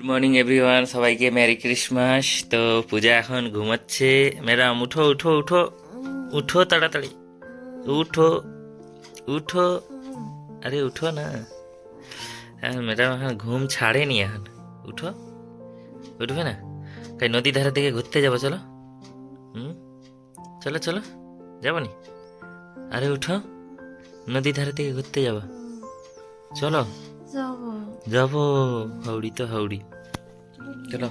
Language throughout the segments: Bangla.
গুড মর্নিং এভরিওয়ান সবাইকে মেরি ক্রিসমাস তো পূজা এখন ঘুমাচ্ছে। ম্যাডাম, উঠো উঠো উঠো। উঠো তাড়াতাড়ি। উঠো উঠো। আরে, উঠো না। এখন ম্যাডাম, এখন ঘুম ছাড়েনি এখন। উঠো। উঠবে না? তাই নদী ধারে দিকে ঘুরতে যাব, চলো। হুম? চলো চলো। যাব নি আরে, উঠো। নদী ধারে দিকে ঘুরতে যাব। চলো। যাব হাওড়ি তো হাওড়ি চলো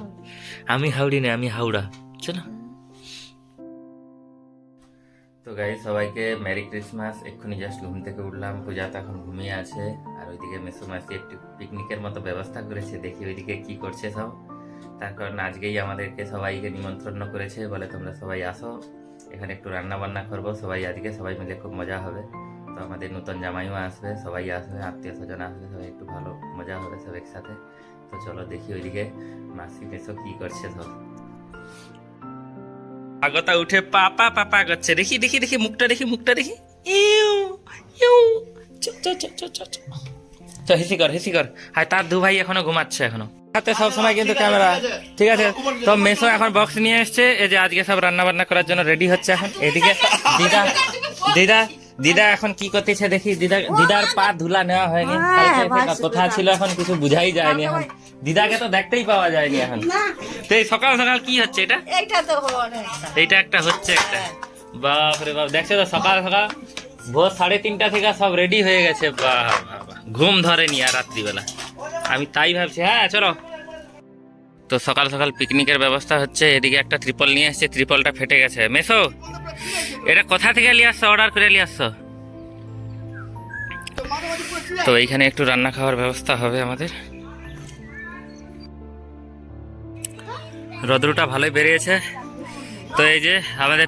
আমি হাওড়ি না আমি হাওড়া। চলো। তো গাই সবাইকে মেরি ক্রিসমাস এক্ষুনি জাস্ট ঘুম থেকে উঠলাম। পূজা তো এখন ঘুমিয়ে আছে। আর ওইদিকে মেসো মাসি একটু পিকনিকের মতো ব্যবস্থা করেছে। দেখি ওইদিকে কি করছে সব। তার কারণ আজকেই আমাদেরকে সবাইকে নিমন্ত্রণ করেছে। বলে তোমরা সবাই আসো। এখানে একটু রান্না বান্না করব। সবাই আজকে সবাই মিলে খুব মজা হবে। তো আমাদের নতুন জামাইও আসবে সবাই আসবে আত্মীয় স্বজন আসবে সবাই একটু ভালো মজা হবে সব একসাথে। তো চলো দেখি ওইদিকে মাসি মেসো কি করছে সব। আগতা উঠে পাপা পাপা করছে। দেখি দেখি দেখি মুখটা দেখি মুখটা দেখি। ইউ ইউ। চ চ চ চ চ চ। তো হেসি কর হেসি কর। আর তার দু ভাই এখনও ঘুমাচ্ছে এখনও। হাতে সব সময় কিন্তু ক্যামেরা। ঠিক আছে তো মেসো এখন বক্স নিয়ে এসছে। এই যে আজকে সব রান্না বান্না করার জন্য রেডি হচ্ছে এখন। এদিকে দিদা দিদা দিদা এখন কি করতেছে দেখি? দিদা দিদার পা ধুলা নেওয়া হয়নি। কালকে সেটা ছিল এখন কিছু বুঝাই যায়নি এখন। দিদাকে তো দেখতেই পাওয়া যায়নি এখন। তো এই সকাল সকাল কি হচ্ছে এটা? এইটা তো এইটা একটা হচ্ছে একটা। বাপ রে বাপ দেখছ তো সকাল সকাল? ভোর সাড়ে তিনটা থেকে সব রেডি হয়ে গেছে। বাহ। ঘুম ধরেনি আর রাত্রিবেলা। আমি তাই ভাবছি হ্যাঁ চলো। তো সকাল সকাল পিকনিকের ব্যবস্থা হচ্ছে, এদিকে একটা ত্রিপল নিয়ে এসছে ত্রিপলটা ফেটে গেছে। মেসো, এটা কোথা থেকে নিয়ে আসছো? অর্ডার করে নিয়ে আসছো? তো এইখানে একটু রান্না খাওয়ার ব্যবস্থা হবে আমাদের। রদ্রুটা ভালোই বেরিয়েছে। তো এই যে আমাদের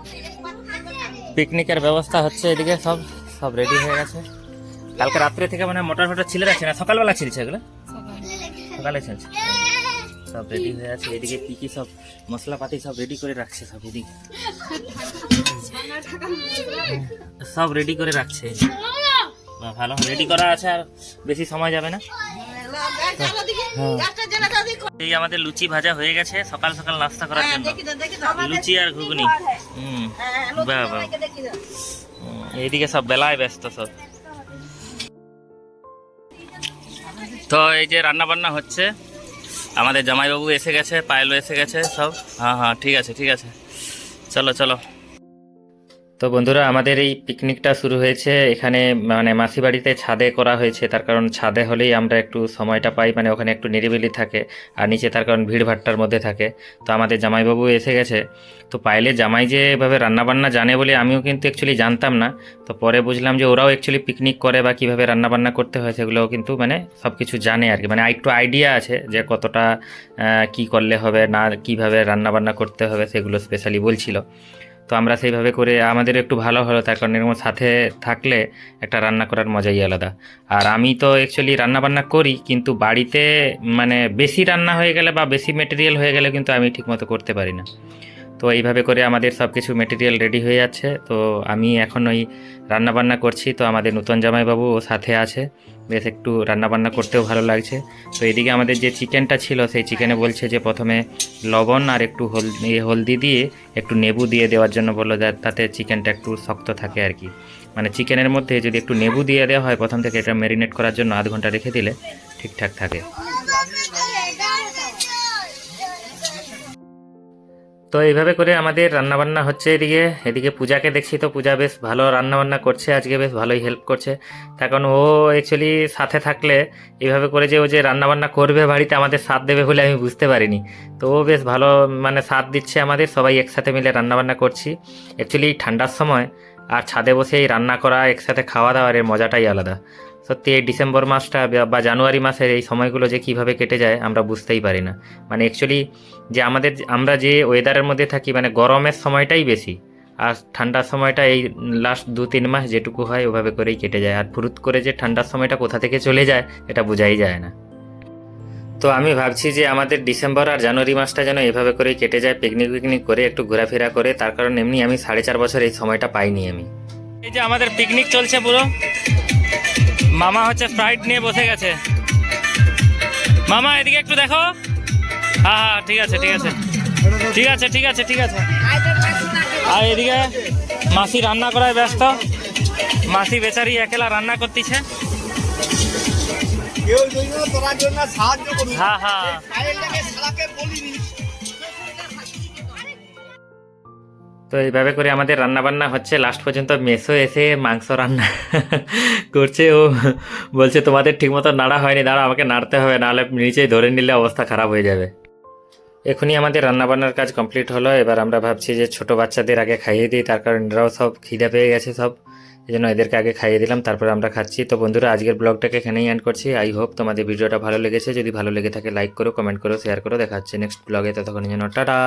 পিকনিকের ব্যবস্থা হচ্ছে, এদিকে সব সব রেডি হয়ে গেছে। কালকে রাত্রে থেকে মানে মোটর ফোটর ছিলে রাখছে না? সকালবেলা ছিলছে এগুলো? সকালে ছিলছে। সব রেডি হয়ে আছে, এদিকে কি কি সব মশলাপাতি সব রেডি করে রাখছে সব এদিকে? সব রেডি করে রাখছে। ভালো রেডি করা আছে আর বেশি সময় যাবে না? এই আমাদের লুচি ভাজা হয়ে গেছে, সকাল সকাল নাস্তা করার জন্য। লুচি আর ঘুগনি। হুম, বাহ বাহ। এইদিকে সব বেলায় ব্যস্ত সব। তো এই যে রান্না বান্না হচ্ছে। আমাদের জামাইবাবু এসে গেছে পায়েলও এসে গেছে, সব? হ্যাঁ হ্যাঁ ঠিক আছে ঠিক আছে। চলো চলো। তো বন্ধুরা, আমাদের এই পিকনিকটা শুরু হয়েছে। এখানে মানে মাসি বাড়িতে ছাদে করা হয়েছে। তার কারণ ছাদে হলেই আমরা একটু সময়টা পাই মানে ওখানে একটু নিরিবিলি থাকে আর নিচে তার কারণ ভিড় ভাট্টার মধ্যে থাকে। তো আমাদের জামাইবাবু এসে গেছে। তো পাইলে জামাই যে এভাবে রান্নাবান্না জানে বলে আমিও কিন্তু অ্যাকচুয়ালি জানতাম না। তো পরে বুঝলাম যে ওরাও অ্যাকচুয়ালি পিকনিক করে বা কীভাবে রান্নাবান্না করতে হয় সেগুলোও কিন্তু মানে সব কিছু জানে আর কি। মানে একটু আইডিয়া আছে যে কতটা কি করলে হবে, না কীভাবে রান্নাবান্না করতে হবে সেগুলো স্পেশালি বলছিল। তো আমরা সেইভাবে করে আমাদের একটু ভালো হলো, তার কারণ এরকম সাথে থাকলে একটা রান্না করার মজাই আলাদা। আর আমি তো অ্যাকচুয়ালি রান্নাবান্না করি, কিন্তু বাড়িতে মানে বেশি রান্না হয়ে গেলে বা বেশি মেটেরিয়াল হয়ে গেলে কিন্তু আমি ঠিকমতো করতে পারি না। তো এইভাবে করে আমাদের সব কিছু মেটেরিয়াল রেডি হয়ে যাচ্ছে। তো আমি এখন ওই রান্নাবান্না করছি। তো আমাদের নতুন জামাইবাবু ও সাথে আছে। বেশ একটু রান্নাবান্না করতেও ভালো লাগছে। তো এদিকে আমাদের যে চিকেনটা ছিল, সেই চিকেনে বলছে যে প্রথমে লবণ আর একটু হলদি হলদি দিয়ে একটু নেবু দিয়ে দেওয়ার জন্য বলল তাতে চিকেনটা একটু শক্ত থাকে আর কি। মানে চিকেনের মধ্যে যদি একটু নেবু দিয়ে দেওয়া হয়, প্রথম থেকে এটা ম্যারিনেট করার জন্য আধ ঘণ্টা রেখে দিলে ঠিকঠাক থাকে। তো এইভাবে করে আমাদের রান্নাবান্না হচ্ছে এদিকে। এদিকে পূজাকে দেখছি তো পূজা বেশ ভালো রান্নাবান্না করছে, আজকে বেশ ভালোই হেল্প করছে। তার কারণ ও অ্যাকচুয়ালি সাথে থাকলে এইভাবে করে যে ও যে রান্নাবান্না করবে বাড়িতে আমাদের সাথ দেবে বলে আমি বুঝতে পারিনি। তো ও বেশ ভালো মানে সাথ দিচ্ছে আমাদের, সবাই একসাথে মিলে রান্নাবান্না করছি। অ্যাকচুয়ালি ঠান্ডার সময় আর ছাদে বসে এই রান্না করা, একসাথে খাওয়া দাওয়ার এর মজাটাই আলাদা। সত্যি এই ডিসেম্বর মাসটা বা- জানুয়ারি মাসের এই সময়গুলো যে কীভাবে কেটে যায় আমরা বুঝতেই পারি না। মানে অ্যাকচুয়ালি যে আমাদের আমরা যে ওয়েদারের মধ্যে থাকি মানে গরমের সময়টাই বেশি আর ঠান্ডার সময়টা এই লাস্ট দু তিন মাস যেটুকু হয় ওভাবে করেই কেটে যায়। আর ফুরুত করে যে ঠান্ডার সময়টা কোথা থেকে চলে যায়, এটা বোঝাই যায় না। তো আমি ভাবছি যে আমাদের ডিসেম্বর আর জানুয়ারি মাসটা যেন এভাবে করেই কেটে যায় পিকনিক পিকনিক করে, একটু ঘোরাফেরা করে। তার কারণ এমনি আমি সাড়ে চার বছর এই সময়টা পাইনি আমি। এই যে আমাদের পিকনিক চলছে পুরো। মামা হচ্ছে স্প্রাইট নিয়ে বসে গেছে। মামা এদিকে একটু দেখো। হ্যাঁ হ্যাঁ ঠিক আছে ঠিক আছে। ঠিক আছে ঠিক আছে ঠিক আছে। আর এদিকে মাসি রান্না করায় ব্যস্ত। মাসি বেচারি একলা রান্না করতেছে। হ্যাঁ হ্যাঁ। তো এইভাবে করে আমাদের রান্না বান্না হচ্ছে। লাস্ট পর্যন্ত মেসো এসে মাংস রান্না করছে। ও বলছে, তোমাদের ঠিকমতো নাড়া হয়নি। দাঁড়া আমাকে নাড়তে হবে। নাহলে নিচেই ধরে নিলে অবস্থা খারাপ হয়ে যাবে। এখনই আমাদের রান্নাবান্নার কাজ কমপ্লিট হলো। এবার আমরা ভাবছি যে ছোট বাচ্চাদের আগে খাইয়ে দিই। তার কারণ এরাও সব খিদে পেয়ে গেছে সব। এই জন্য এদেরকে আগে খাইয়ে দিলাম, তারপর আমরা খাচ্ছি। তো বন্ধুরা, আজকের ব্লগটাকে এখানেই এন্ড করছি। আই হোপ তোমাদের ভিডিওটা ভালো লেগেছে। যদি ভালো লেগে থাকে লাইক করো কমেন্ট করো শেয়ার করো। দেখা হচ্ছে নেক্সট ব্লগে। ততক্ষণ যেন টাটা।